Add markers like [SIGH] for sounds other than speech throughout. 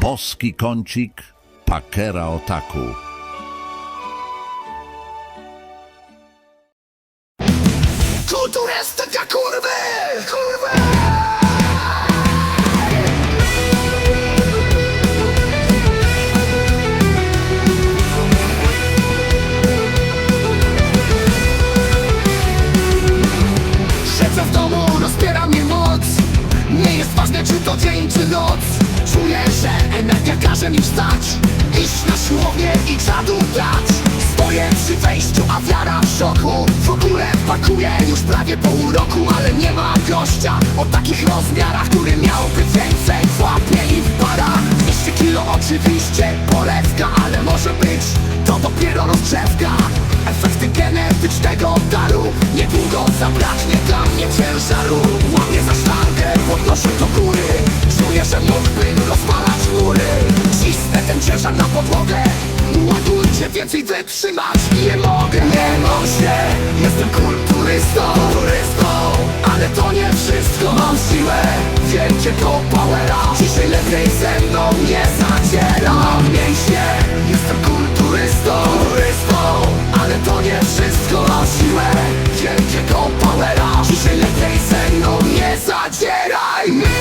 boski kącik Pakera Otaku. Siłownię i czadu Stoję przy wejściu, a wiara w szoku. W ogóle pakuję już prawie pół roku Ale nie ma gościa o takich rozmiarach Który miałby więcej w łapie i w parach 200 kilo oczywiście polewka Ale może być to dopiero rozgrzewka. Efekty genetycznego daru Niedługo zabraknie dla mnie ciężaru. Łamię za sztangę, podnoszę do góry. Czuję, że mury Ciężar na podłogę. Ładujcie, więcej wytrzymać. Nie mogę. Nie się, jestem kulturystą. Kulturystą, ale to nie wszystko. Mam siłę, wielkiego powera. Dzisiaj lepiej ze mną nie zadziera Mam mięśnie, jestem kulturystą. Kulturystą, ale to nie wszystko. Mam siłę, wielkiego powera. Dzisiaj lepiej ze mną nie zadzieraj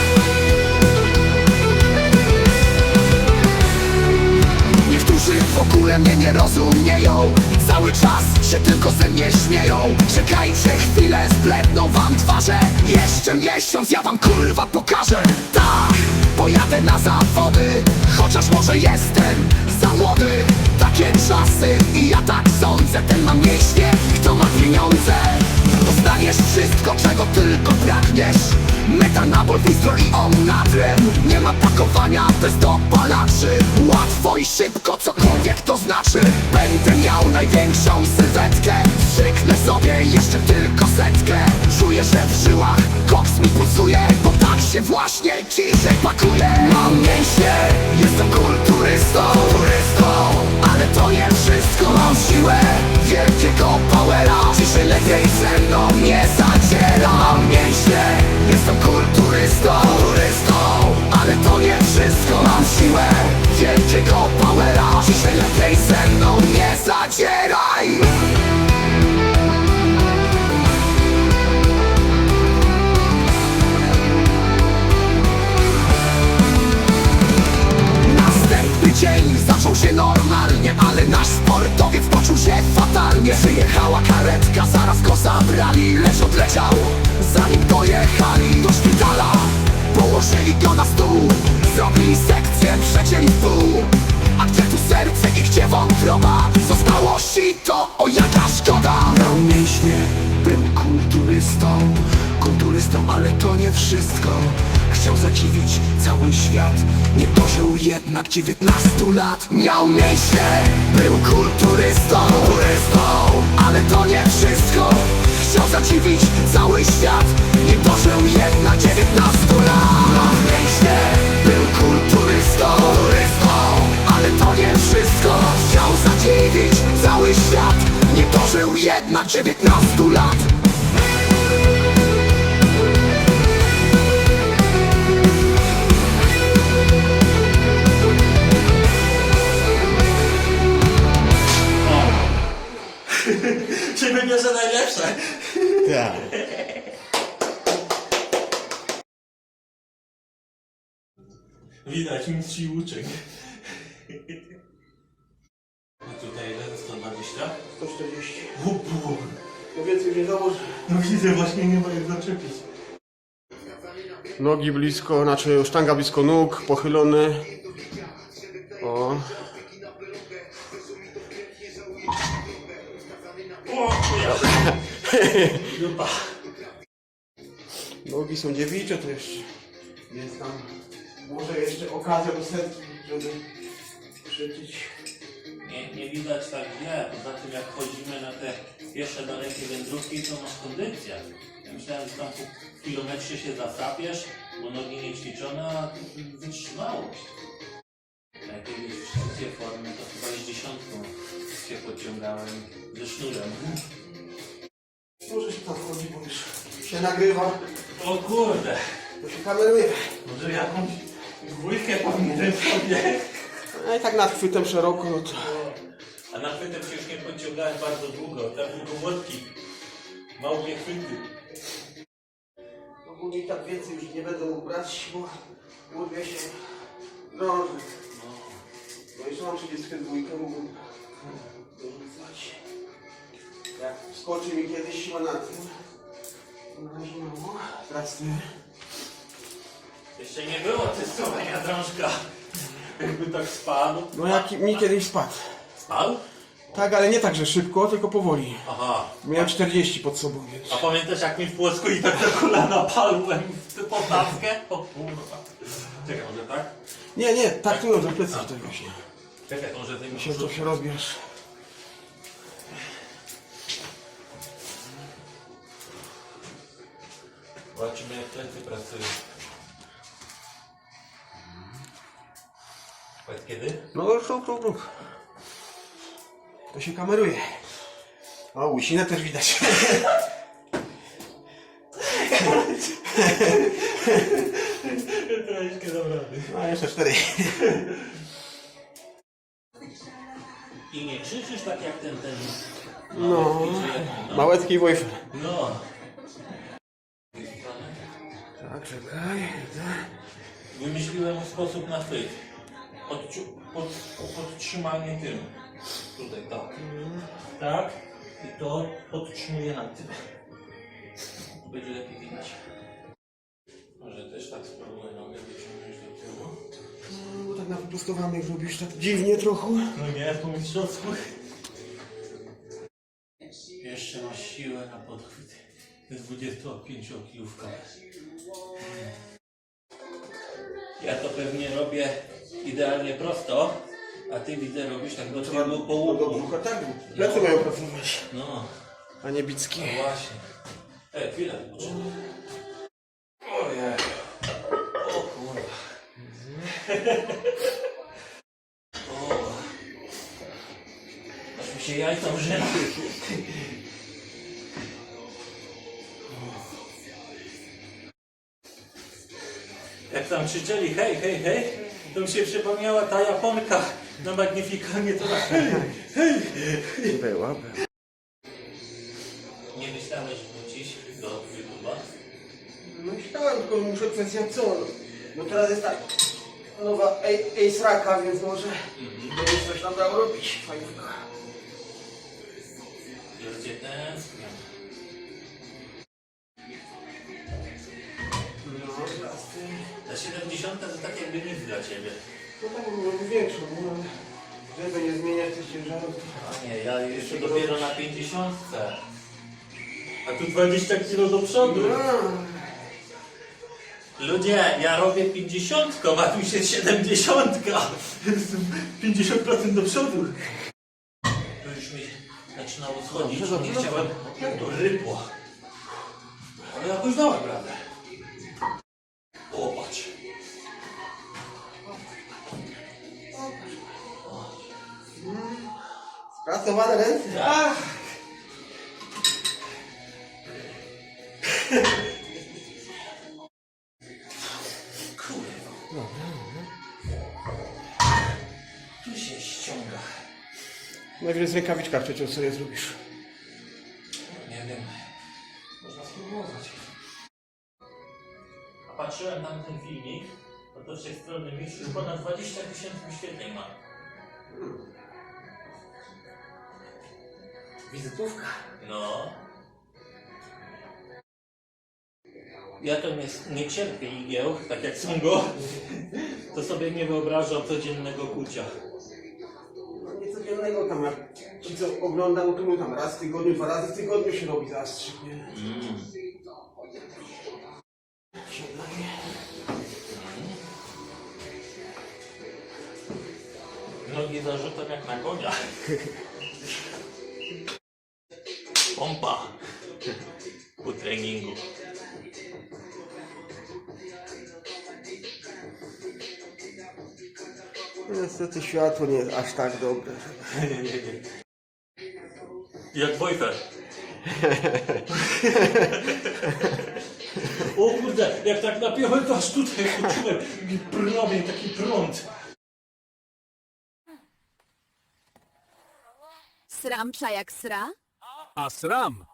nie rozumieją. Cały czas się tylko ze mnie śmieją Czekajcie chwilę, zbledną wam twarze. Jeszcze miesiąc ja wam kurwa pokażę. Tak, pojadę na zawody Chociaż może jestem za młody. Takie czasy i ja tak sądzę Ten ma mięśnie, kto ma pieniądze Dostaniesz wszystko, czego tylko pragniesz. Metal na bistro i on nadrem Nie ma pakowania bez dopalaczy Łatwo i szybko, cokolwiek to znaczy. Będę miał największą sylwetkę. Strzyknę sobie jeszcze tylko setkę. Czuję, że w żyłach koks mi pulsuje się właśnie ciszej pakuje Mam mięśnie, jestem kulturystą Turystą, ale to nie wszystko. Mam siłę wielkiego powera. Ciszej lepiej ze mną nie zadziera Mam mięśnie, jestem kulturystą Turystą, ale to nie wszystko. Mam siłę wielkiego powera. Ciszej lepiej ze mną dzień zaczął się normalnie Ale nasz sportowiec poczuł się fatalnie. Przyjechała karetka, zaraz go zabrali Lecz odleciał, zanim dojechali do szpitala. Położyli go na stół Zrobili sekcję, przecięli pół A gdzie tu serce i gdzie wątroba? Zostało sito, o jaka szkoda. Miał mięśnie, był kulturystą Kulturystą, ale to nie wszystko Chciał zadziwić cały świat. Nie dożył jednak 19 lat. Miał mięśnie, był kulturystą Kulturystą, ale to nie wszystko. Chciał zadziwić cały świat. Nie dożył jednak 19 lat. Miał mięśnie, był kulturystą Kulturystą, ale to nie wszystko. Chciał zadziwić cały świat. Nie dożył jednak 19 lat Tak. Widać mistrz i uczeń. A tutaj ile? 120? 140. Upu. No więcej nie założę. No widzę, właśnie nie ma jak zaczepić. Nogi blisko, znaczy sztanga blisko nóg, pochylony. Dupa. Nogi są dziewicze, to jeszcze jest tam może jeszcze okazja do setki, żeby przytyć. Nie, nie widać tak źle. Poza tym jak chodzimy na te pierwsze dalekie wędrówki, to masz kondycję. Ja myślałem, że tam po kilometrze się zasapiesz, bo nogi nie ćwiczone, a wytrzymałość. Jakieś szczycie formy to chyba z dziesiątką się podciągałem ze sznurem. Może się tam wchodzi, bo już się nagrywa, O kurde! to się kameruje. Może jakąś Dwójkę powinienem sobie. A i tak nad chwytem szeroko, no to... A na chwytem się już nie podciągałem bardzo długo. Tam tylko łodki. Małe chwyty. Ogólnie tak więcej już nie będę mógł brać, bo mówię się drąży. No jeszcze mam 32, mógłbym dorzucać. Jak skoczy mi kiedyś siła na tym. Teraz ty. Jeszcze nie było testowania drążka. Jakby tak spadł. No jak mi kiedyś spadł. Spadł? Tak, ale nie tak, że szybko, tylko powoli. Aha. Miałem 40 pod sobą, więc... A pamiętasz jak mi w płosku i tak do kolana palłem w tę poprawkę? O kurwa. Czekaj, może tak? Nie, nie, tak tu do pleców to właśnie. Czekaj, może ty mi Się to się rozbierz. Zobaczymy jak plecy pracują. Powiedz kiedy? No już rób, rób, rób. To się kameruje. O, łysinę też widać. Troszkę dam rady. No, jeszcze cztery. I nie krzyczysz tak jak ten, ten... No, No. małecki wojf. no. Tak, czekaj. Wymyśliłem sposób na chwyt. Odciu, pod, podtrzymanie tym. Tutaj, tak. Tak. I to podtrzymuję na tym. Będzie lepiej widać. Może też tak spróbuję nogę wyciągnąć do tyłu. No, bo tak na wyprostowanych robisz tak dziwnie trochę. No nie, po mistrzowsku. Jeszcze masz siłę na podchwyt. To jest 25 kilówka. Ja to pewnie robię idealnie prosto, a ty widzę robisz tak do tyłu po No do łuku. brzucha tak. Plecy mają pracować, No, a nie bicki. no właśnie. E, chwilę, poczekaj. Ojej. O kurwa. O. Aż mi się jajca wrzęły. Tam krzyczeli hej, hej, hej, to mi się przypomniała ta Japonka na magnifikanie to na hej, hej. Była. Nie myślałeś wrócić do YouTube'a? No myślałem, tylko muszę kwestia co. no. Bo teraz jest tak nowa Ej- Ace Raka, więc może będziesz coś tam dał robić fajnego. Już cię tęsknię. Ta 70 to tak jakby nic dla ciebie. No tak bym większą, no ale żeby nie zmieniać tych ciężarów. A nie, ja jeszcze dopiero na 50. A tu 20 kg do przodu. No, Ludzie, ja robię 50, a tu się 70. 50% do przodu. To już mi zaczynało schodzić, Dobrze, nie dobrze, chciałem, to rypło. Ale jakoś dałem radę. Spracowane ręce. Ach. Kurwa. Tu się ściąga. Najwyżej z rękawiczka przecież sobie zrobisz. Nie wiem. Można spróbować. A patrzyłem na ten filmik, to z tej strony już ponad 20 tysięcy wyświetleń ma. Wizytówka. No. Ja to nie, nie cierpię igieł, tak jak są go, to sobie nie wyobrażam codziennego kucia. No nie codziennego tam jak ci co oglądam, to mówią tam raz w tygodniu, dwa razy w tygodniu się robi zastrzyk, nie? Mm. Siadanie. Nogi zarzucam jak na konia. [LAUGHS] Niestety światło nie jest aż tak dobre. [LAUGHS] Jak Wojfer. [LAUGHS] O kurde, jak tak napiąłem, to aż tutaj poczułem promień, taki prąd. Sram psa jak sra? A sram